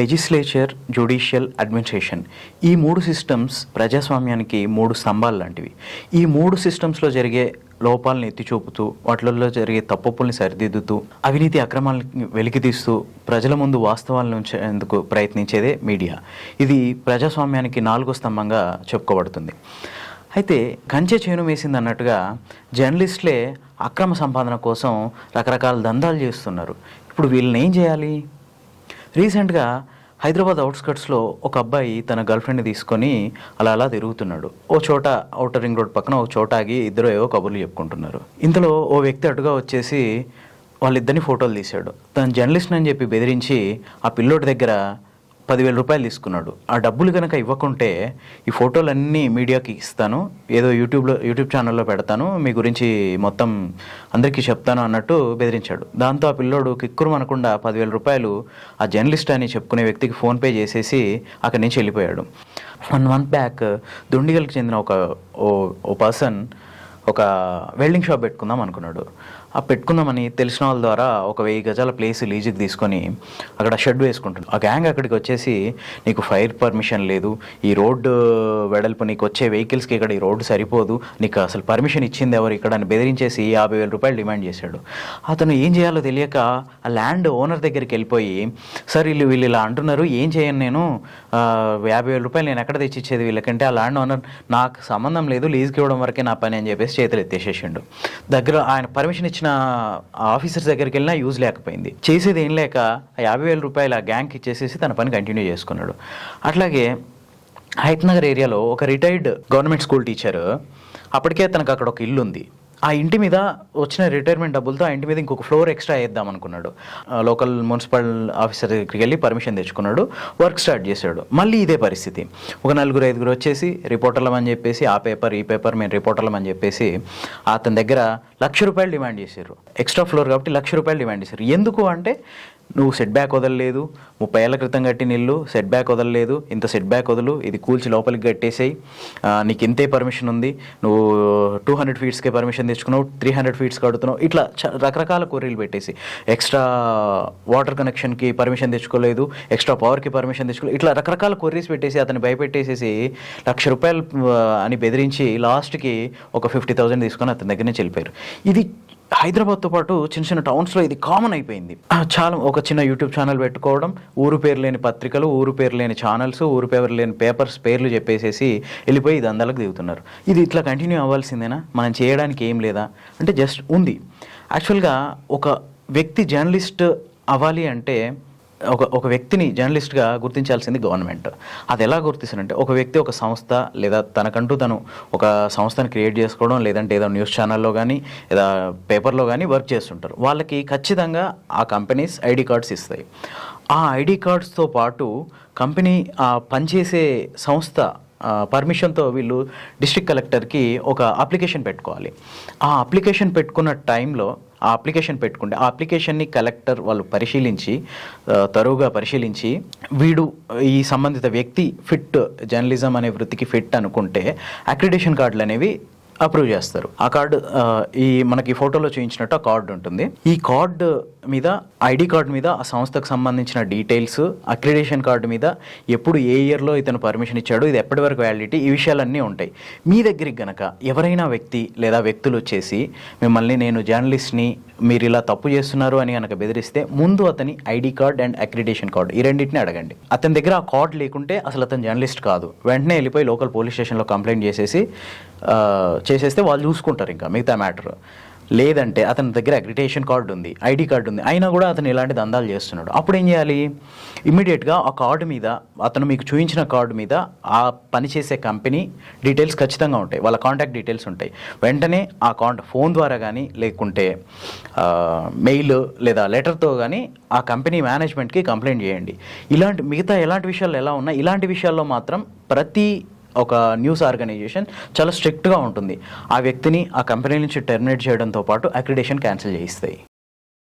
Legislature judicial administration. ఈ మూడు systems ప్రజాస్వామ్యానికి మూడు స్తంభాలు లాంటివి. ఈ మూడు సిస్టమ్స్లో జరిగే లోపాలను ఎత్తి చూపుతూ వాటిల్లో జరిగే తప్పుల్ని సరిదిద్దుతూ అవినీతి అక్రమాలను వెలికితీస్తూ ప్రజల ముందు వాస్తవాలను ఉంచేందుకు ప్రయత్నించేదే మీడియా. ఇది ప్రజాస్వామ్యానికి నాలుగో స్తంభంగా చెప్పుకోబడుతుంది. అయితే కంచె చేను వేసింది అన్నట్టుగా జర్నలిస్టులే అక్రమ సంపాదన కోసం రకరకాల దందాలు చేస్తున్నారు. ఇప్పుడు వీళ్ళని ఏం చేయాలి? రీసెంట్గా హైదరాబాద్ అవుట్స్కట్స్లో ఒక అబ్బాయి తన గర్ల్ఫ్రెండ్ని తీసుకొని అలా అలా తిరుగుతున్నాడు. ఓ చోట అవుటర్ రింగ్ రోడ్ పక్కన ఓ చోట ఆగి ఇద్దరు ఏవో కబుర్లు చెప్పుకుంటున్నారు. ఇంతలో ఓ వ్యక్తి అటుగా వచ్చేసి వాళ్ళిద్దరిని ఫోటోలు తీశాడు. తను జర్నలిస్ట్ అని చెప్పి బెదిరించి ఆ పిల్లోడి దగ్గర పదివేల రూపాయలు తీసుకున్నాడు. ఆ డబ్బులు కనుక ఇవ్వకుంటే ఈ ఫోటోలన్నీ మీడియాకి ఇస్తాను. ఏదో యూట్యూబ్లో యూట్యూబ్ ఛానల్లో పెడతాను. మీ గురించి మొత్తం అందరికీ చెప్తాను అన్నట్టు బెదిరించాడు. దాంతో ఆ పిల్లోడు కిక్కురు అనకుండా పదివేల రూపాయలు ఆ జర్నలిస్ట్ అని చెప్పుకునే వ్యక్తికి ఫోన్పే చేసేసి అక్కడి నుంచి వెళ్ళిపోయాడు. వన్ మంత్ బ్యాక్ దుండిగల్కి చెందిన ఒక ఓ ఓ పర్సన్ ఒక వెల్డింగ్ షాప్ పెట్టుకుందాం అనుకున్నాడు. ఆ పెట్టుకుందామని తెలిసిన వాళ్ళ ద్వారా ఒక వెయ్యి గజాల ప్లేస్ లీజుకి తీసుకొని అక్కడ షెడ్ వేసుకుంటాడు ఆ గ్యాంగ్ అక్కడికి వచ్చేసి నీకు ఫైర్ పర్మిషన్ లేదు. ఈ రోడ్డు వెడల్పు నీకు వచ్చే వెహికల్స్కి ఇక్కడ ఈ రోడ్డు సరిపోదు. నీకు అసలు పర్మిషన్ ఇచ్చింది ఎవరు ఇక్కడ? అని బెదిరించేసి యాభై వేల రూపాయలు డిమాండ్ చేశాడు. అతను ఏం చేయాలో తెలియక ఆ ల్యాండ్ ఓనర్ దగ్గరికి వెళ్ళిపోయి సార్ వీళ్ళు వీళ్ళు ఇలా అంటున్నారు. ఏం చేయను నేను? యాభై వేల రూపాయలు నేను ఎక్కడ తెచ్చిచ్చేది వీళ్ళకంటే? ఆ ల్యాండ్ ఓనర్ నాకు సంబంధం లేదు. లీజుకి ఇవ్వడం వరకే నా పని అని చెప్పేసి చేతులు ఎత్తేసేసిండు. దగ్గర ఆయన పర్మిషన్ ఇచ్చి సంబంధించిన ఆఫీసర్స్ దగ్గరికి వెళ్ళినా యూజ్ లేకపోయింది. చేసేది ఏం లేక యాభై వేల రూపాయలు ఆ గ్యాంగ్కి ఇచ్చేసేసి తన పని కంటిన్యూ చేసుకున్నాడు. అట్లాగే హైత్ నగర్ ఏరియాలో ఒక రిటైర్డ్ గవర్నమెంట్ స్కూల్ టీచర్ అప్పటికే తనకు అక్కడ ఒక ఇల్లు ఉంది ఆ ఇంటి మీద వచ్చిన రిటైర్మెంట్ డబ్బులతో ఆ ఇంటి మీద ఇంకొక ఫ్లోర్ ఎక్స్ట్రా వేద్దాం అనుకున్నాడు. లోకల్ మున్సిపల్ ఆఫీసర్ దగ్గరికి వెళ్ళి పర్మిషన్ తెచ్చుకున్నాడు. వర్క్ స్టార్ట్ చేశాడు. మళ్ళీ ఇదే పరిస్థితి. ఒక నలుగురు ఐదుగురు వచ్చేసి రిపోర్టర్లం అని చెప్పేసి ఆ పేపర్ ఈ పేపర్ మేము రిపోర్టర్లం అని చెప్పేసి అతని దగ్గర లక్ష రూపాయలు డిమాండ్ చేశారు. ఎక్స్ట్రా ఫ్లోర్ కాబట్టి లక్ష రూపాయలు డిమాండ్ చేశారు. ఎందుకు అంటే నువ్వు సెట్ బ్యాక్ వదలలేదు ముప్పై ఏళ్ళ క్రితం కట్టిన ఇల్లు సెట్ బ్యాక్ వదలలేదు ఇంత సెట్ బ్యాక్ వదలు ఇది కూల్చి లోపలికి కట్టేసాయి. నీకు ఇంతే పర్మిషన్ ఉంది. నువ్వు టూ హండ్రెడ్ ఫీట్స్కే పర్మిషన్ తెచ్చుకున్నావు త్రీ హండ్రెడ్ ఫీట్స్ కడుతున్నావు. ఇట్లా రకరకాల కొర్రీలు పెట్టేసి ఎక్స్ట్రా వాటర్ కనెక్షన్కి పర్మిషన్ తెచ్చుకోలేదు ఎక్స్ట్రా పవర్కి పర్మిషన్ తెచ్చుకోలేదు. ఇట్లా రకరకాల కొర్రీస్ పెట్టేసి అతన్ని భయపెట్టేసేసి లక్ష రూపాయలు అని బెదిరించి లాస్ట్కి ఒక ఫిఫ్టీ థౌసండ్ తీసుకొని అతని దగ్గర నుంచి వెళ్ళిపోయారు. ఇది హైదరాబాద్తో పాటు చిన్న చిన్న టౌన్స్లో ఇది కామన్ అయిపోయింది. చాలా ఒక చిన్న యూట్యూబ్ ఛానల్ పెట్టుకోవడం ఊరు పేరు లేని పత్రికలు ఊరు పేరు లేని ఛానల్స్ ఊరు పేరు లేని పేపర్స్ పేర్లు చెప్పేసేసి వెళ్ళిపోయి ఇది అందాలకు దిగుతున్నారు. ఇది ఇట్లా కంటిన్యూ అవ్వాల్సిందేనా? మనం చేయడానికి ఏం లేదా? అంటే జస్ట్ ఉంది. యాక్చువల్గా ఒక వ్యక్తి జర్నలిస్ట్ అవ్వాలి అంటే ఒక ఒక వ్యక్తిని జర్నలిస్ట్గా గుర్తించాల్సింది గవర్నమెంట్. అది ఎలా గుర్తిస్తారంటే ఒక వ్యక్తి ఒక సంస్థ లేదా తనకంటూ తను ఒక సంస్థను క్రియేట్ చేసుకోవడం లేదంటే ఏదో న్యూస్ ఛానల్లో కానీ లేదా పేపర్లో కానీ వర్క్ చేస్తుంటారు. వాళ్ళకి ఖచ్చితంగా ఆ కంపెనీస్ ఐడి కార్డ్స్ ఇస్తాయి. ఆ ఐడి కార్డ్స్తో పాటు కంపెనీ పనిచేసే సంస్థ పర్మిషన్తో వీళ్ళు డిస్ట్రిక్ట్ కలెక్టర్కి ఒక అప్లికేషన్ పెట్టుకోవాలి. ఆ అప్లికేషన్ పెట్టుకున్న టైంలో ఆ అప్లికేషన్ పెట్టుకుంటే ఆ అప్లికేషన్ని కలెక్టర్ వాళ్ళు పరిశీలించి తరువుగా పరిశీలించి వీడు ఈ సంబంధిత వ్యక్తి ఫిట్ జర్నలిజం అనే వృత్తికి ఫిట్ అనుకుంటే అక్రిడేషన్ కార్డులు అనేవి అప్రూవ్ చేస్తారు. ఆ కార్డు ఈ మనకి ఫోటోలో చూపించినట్టు ఆ కార్డు ఉంటుంది. ఈ కార్డు మీద ఐడి కార్డు మీద ఆ సంస్థకు సంబంధించిన డీటెయిల్స్ అక్రిడేషన్ కార్డు మీద ఎప్పుడు ఏ ఇయర్లో ఇతను పర్మిషన్ ఇచ్చాడు ఇది ఎప్పటి వరకు వ్యాలిడిటీ ఈ విషయాలన్నీ ఉంటాయి. మీ దగ్గరికి గనక ఎవరైనా వ్యక్తి లేదా వ్యక్తులు వచ్చేసి మిమ్మల్ని నేను జర్నలిస్ట్ని మీరు ఇలా తప్పు చేస్తున్నారు అని కనుక బెదిరిస్తే ముందు అతని ID card and accreditation card ఈ రెండింటిని అడగండి. అతని దగ్గర ఆ కార్డు లేకుంటే అసలు అతను జర్నలిస్ట్ కాదు. వెంటనే వెళ్ళిపోయి లోకల్ పోలీస్ స్టేషన్లో కంప్లైంట్ చేసేసి చేసేస్తే వాళ్ళు చూసుకుంటారు ఇంకా మిగతా మ్యాటర్. లేదంటే అతని దగ్గర అగ్రిటేషన్ కార్డు ఉంది ఐడి కార్డు ఉంది అయినా కూడా అతను ఇలాంటి దందాలు చేస్తున్నాడు. అప్పుడు ఏం చేయాలి? ఇమీడియట్గా ఆ కార్డు మీద అతను మీకు చూపించిన కార్డు మీద ఆ పనిచేసే కంపెనీ డీటెయిల్స్ ఖచ్చితంగా ఉంటాయి వాళ్ళ కాంటాక్ట్ డీటెయిల్స్ ఉంటాయి. వెంటనే ఆ కాంట ఫోన్ ద్వారా కానీ లేకుంటే మెయిల్ లేదా లెటర్తో కానీ ఆ కంపెనీ మేనేజ్మెంట్కి కంప్లైంట్ చేయండి. ఇలాంటి మిగతా ఎలాంటి విషయాలు ఎలా ఉన్నా ఇలాంటి విషయాల్లో మాత్రం ప్రతి ఒక న్యూస్ ఆర్గనైజేషన్ చాలా స్ట్రిక్ట్గా ఉంటుంది. ఆ వ్యక్తిని ఆ కంపెనీ నుంచి టెర్మినేట్ చేయడంతో పాటు అక్రిడేషన్ క్యాన్సిల్ చేయిస్తాయి.